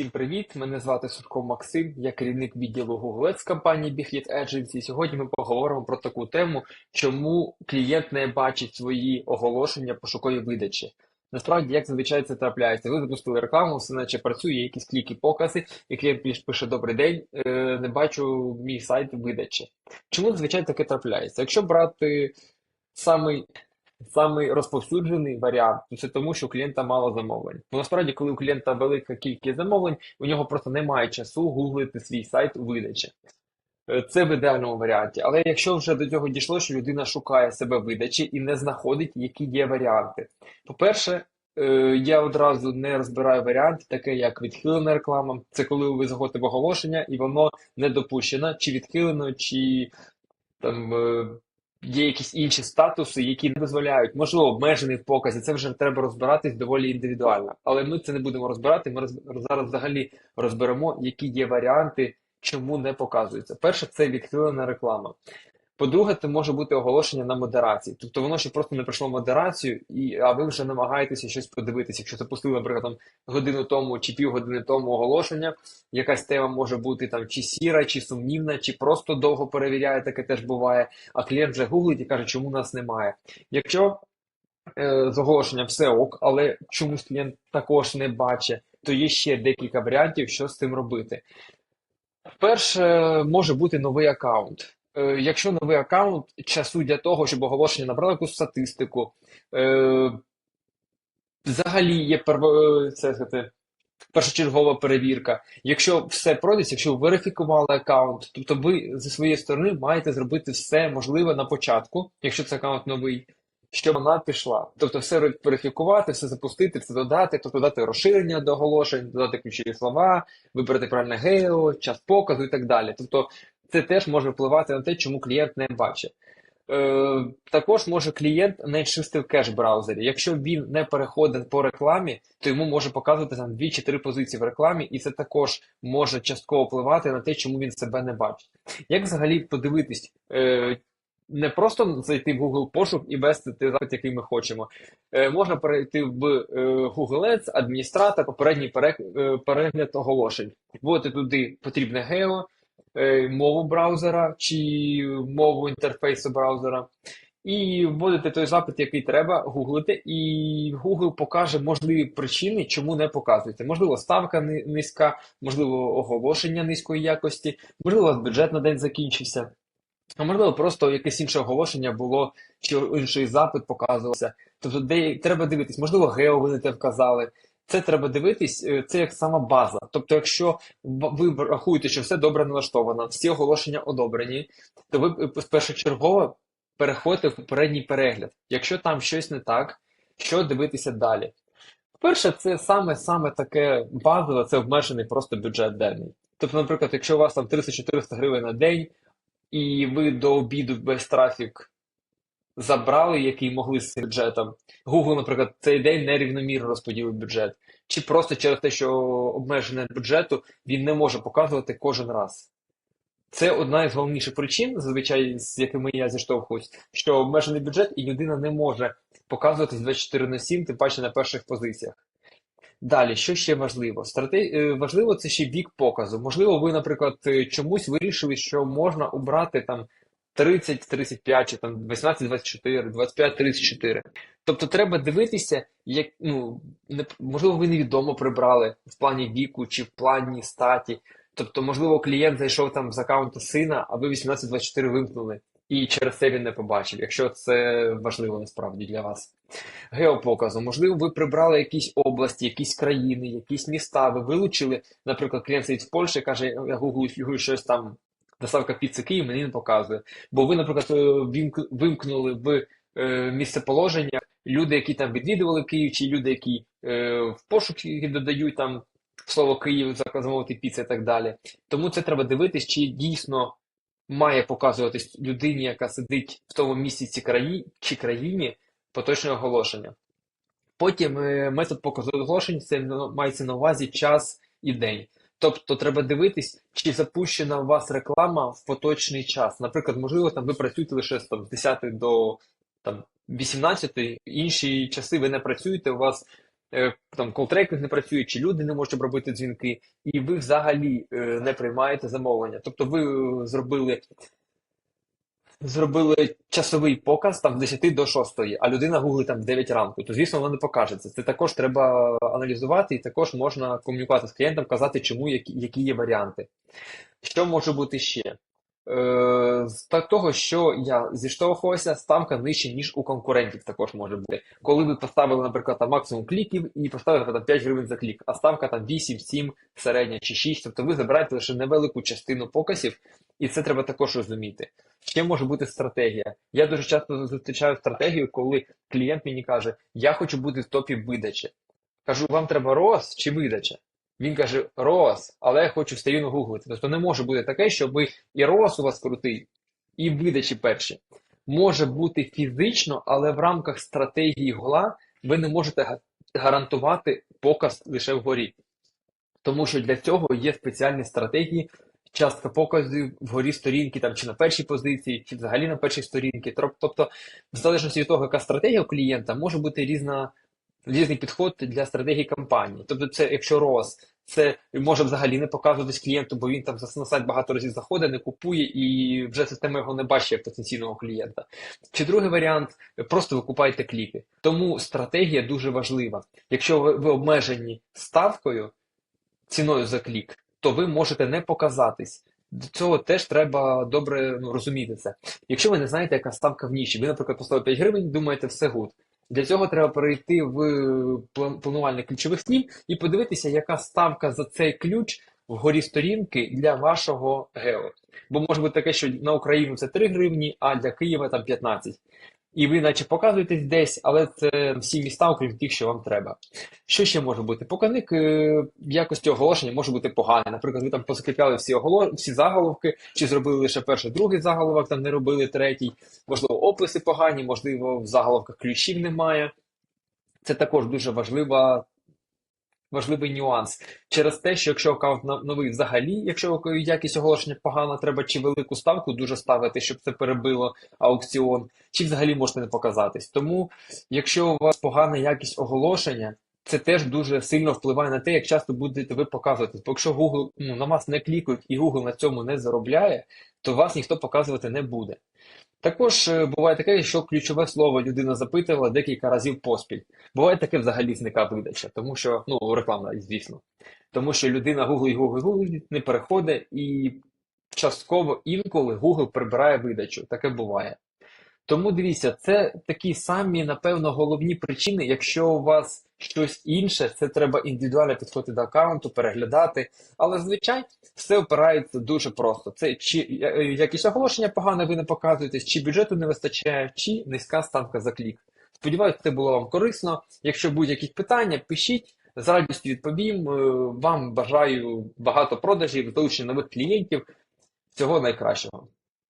Всім привіт! Мене звати Сушков Максим, я керівник відділу Google Ads компанії BigHit Agency. Сьогодні ми поговоримо про таку тему, чому клієнт не бачить свої оголошення пошуковій видачі. Насправді, як зазвичай це трапляється, ви запустили рекламу, все наче працює, якісь кліки, покази, і клієнт пише Добрий день, е, не бачу мій сайт видачі. Чому зазвичай таке трапляється? Якщо брати самий Самий розповсюджений варіант це тому, що у клієнта мало замовлень. Бо насправді, коли у клієнта велика кількість замовлень, у нього просто немає часу гуглити свій сайт у видачі. Е, Це в ідеальному варіанті. Але якщо вже до цього дійшло, що людина шукає себе видачі і не знаходить, які є варіанти. По-перше, е, я одразу не розбираю варіанти, таке як відхилена реклама. Це коли ви заходите в оголошення і воно не допущено, чи відхилено, чи там е, є якісь інші статуси, які не дозволяють, можливо, обмежений в показі. Це вже треба розбиратись доволі індивідуально. Але ми це не будемо розбирати. Ми роз- зараз взагалі розберемо, які є варіанти, чому не показується. Перше, це відхилена реклама. По-друге, це може бути оголошення на модерації. Тобто воно ще просто не пройшло модерацію, і, а ви вже намагаєтеся щось подивитися. Якщо запустили, наприклад, там, годину тому чи півгодини тому оголошення, якась тема може бути там чи сіра, чи сумнівна, чи просто довго перевіряє, таке теж буває, а клієнт вже гуглить і каже, чому нас немає. Якщо е, з оголошення все ок, але чомусь клієнт також не бачить, то є ще декілька варіантів, що з цим робити. Перше, може бути новий аккаунт. Е, Якщо новий аккаунт, часу для того, щоб оголошення набрало якусь статистику, е, взагалі є перво- е, це, першочергова перевірка. Якщо все пройдеться, якщо верифікували аккаунт, тобто ви зі своєї сторони маєте зробити все можливе на початку, якщо це аккаунт новий, щоб вона пішла. Тобто все верифікувати, все запустити, все додати, тобто додати розширення до оголошень, додати ключові слова, вибрати правильне гео, час показу і так далі. Тобто це теж може впливати на те, чому клієнт не бачить. Е, також може клієнт не чистив кеш браузері. Якщо він не переходить по рекламі, то йому може показувати там 2 чи 3 позиції в рекламі, і це також може частково впливати на те, чому він себе не бачить. Як взагалі подивитись, е, не просто зайти в Google пошук і ввести той запит, який ми хочемо. Е, можна перейти в е, Google Ads, адміністратор, попередній е, перегляд оголошень. Вводити туди потрібне гео, мову браузера чи мову інтерфейсу браузера. І вводити той запит, який треба, гуглити, і Google покаже можливі причини, чому не показується. Можливо, ставка низька, можливо, оголошення низької якості, можливо, у вас бюджет на день закінчився. А можливо, просто якесь інше оголошення було, чи інший запит показувався. Тобто, де треба дивитись, можливо, гео ви не те вказали. Це треба дивитись, е, це як сама база. Тобто, якщо ви рахуєте, що все добре налаштовано, всі оголошення одобрені, то ви е, першочергово переходите в попередній перегляд. Якщо там щось не так, що дивитися далі? Перше, це саме саме таке базове, це обмежений просто бюджет денний. Тобто, наприклад, якщо у вас там 300-400 гривень на день, і ви до обіду весь трафік забрали, який могли з цим бюджетом. Google, наприклад, цей день нерівномірно розподілив бюджет. Чи просто через те, що обмежене бюджету, він не може показувати кожен раз. Це одна із головніших причин, зазвичай, з якими я зіштовхуюсь, що обмежений бюджет і людина не може показуватись 24 на 7, тим паче на перших позиціях. Далі, що ще важливо? Страте... е, Важливо це ще вік показу. Можливо, ви, наприклад, е, чомусь вирішили, що можна обрати там 30-35 чи там 18-24, 25-34. Тобто треба дивитися, як ну не можливо, ви невідомо прибрали в плані віку чи в плані статі. Тобто, можливо, клієнт зайшов там з аккаунту сина, а ви 18-24 вимкнули, і через це він не побачив, якщо це важливо насправді для вас. Геопоказу, можливо, ви прибрали якісь області, якісь країни, якісь міста, ви вилучили, наприклад, клієнт сидить в Польщі, каже, я гуглю щось там, доставка піци Київ, мені не показує. Бо ви, наприклад, е, вимкнули в е, місцеположення люди, які там відвідували Київ, чи люди, які е, в пошуки додають там слово Київ, замовити піци і так далі. Тому це треба дивитись, чи дійсно має показуватись людині, яка сидить в тому місці краї, чи країні, поточне оголошення. Потім метод показу оголошень це ну, мається на увазі час і день. Тобто треба дивитись, чи запущена у вас реклама в поточний час. Наприклад, можливо, там ви працюєте лише з там, з 10 до там, 18, інші часи ви не працюєте, у вас е, там колтрекінг не працює, чи люди не можуть робити дзвінки, і ви взагалі е, не приймаєте замовлення. Тобто ви е, зробили зробили часовий показ там з 10 до 6, а людина гуглить там в 9 ранку, то звісно воно не покажеться. Це також треба аналізувати, і також можна комунікувати з клієнтом, казати, чому які, які є варіанти. Що може бути ще? Е, з того, що я зіштовхувався, ставка нижче, ніж у конкурентів також може бути. Коли ви поставили, наприклад, там максимум кліків і поставили наприклад, 5 гривень за клік, а ставка там 8, 7, середня чи 6, тобто ви забираєте лише невелику частину показів, і це треба також розуміти. Ще може бути стратегія. Я дуже часто зустрічаю стратегію, коли клієнт мені каже, я хочу бути в топі видачі. Кажу, вам треба ROAS чи видача? Він каже ROAS, але я хочу стабільно гуглити. Тобто не може бути таке, щоб і ROAS у вас крутий, і видачі перші. Може бути фізично, але в рамках стратегії гугла ви не можете гарантувати показ лише вгорі. Тому що для цього є спеціальні стратегії, частка показів вгорі сторінки, там чи на першій позиції, чи взагалі на першій сторінці. Тобто, в залежності від того, яка стратегія у клієнта, може бути різна, різний підход для стратегії кампанії. Тобто, це якщо ROAS, це може взагалі не показуватись клієнту, бо він там на сайт багато разів заходить, не купує, і вже система його не бачить як потенційного клієнта. Чи другий варіант просто ви купаєте кліки. Тому стратегія дуже важлива. Якщо ви обмежені ставкою, ціною за клік, то ви можете не показатись. До цього теж треба добре ну, розуміти це. Якщо ви не знаєте, яка ставка в ніші, ви, наприклад, поставили 5 гривень, думаєте, все гуд. Для цього треба перейти в планування ключових слів і подивитися, яка ставка за цей ключ вгорі сторінки для вашого гео. Бо може бути таке, що на Україну це 3 гривні, а для Києва там 15. І ви наче показуєтесь десь, але це всі міста, окрім тих, що вам треба. Що ще може бути? Показник е, якості оголошення може бути поганий. Наприклад, ви там позакріпляли всі оголо... всі заголовки, чи зробили лише перший, другий заголовок, там не робили третій. Можливо, описи погані, можливо, в заголовках ключів немає. Це також дуже важлива, важливий нюанс. Через те, що якщо аккаунт новий взагалі, якщо якість оголошення погана, треба чи велику ставку дуже ставити, щоб це перебило аукціон, чи взагалі можете не показатись. Тому, якщо у вас погана якість оголошення, це теж дуже сильно впливає на те, як часто будете ви показуватись. Бо якщо Google ну, на вас не клікають і Google на цьому не заробляє, то вас ніхто показувати не буде. Також е, буває таке, що ключове слово людина запитувала декілька разів поспіль. Буває таке взагалі зника видача, тому що, ну, рекламна, звісно. Тому що людина гуглить, гуглить, гуглить, не переходить, і частково інколи Google прибирає видачу. Таке буває. Тому дивіться, це такі самі, напевно, головні причини. Якщо у вас щось інше, це треба індивідуально підходити до аккаунту, переглядати. Але звичайно, все опирається дуже просто. Це чи е, якісь оголошення погане ви не показуєтесь, чи бюджету не вистачає, чи низька ставка за клік. Сподіваюсь, це було вам корисно. Якщо будуть якісь питання, пишіть. З радістю відповім. Е, Вам бажаю багато продажів, залучення нових клієнтів. Всього найкращого.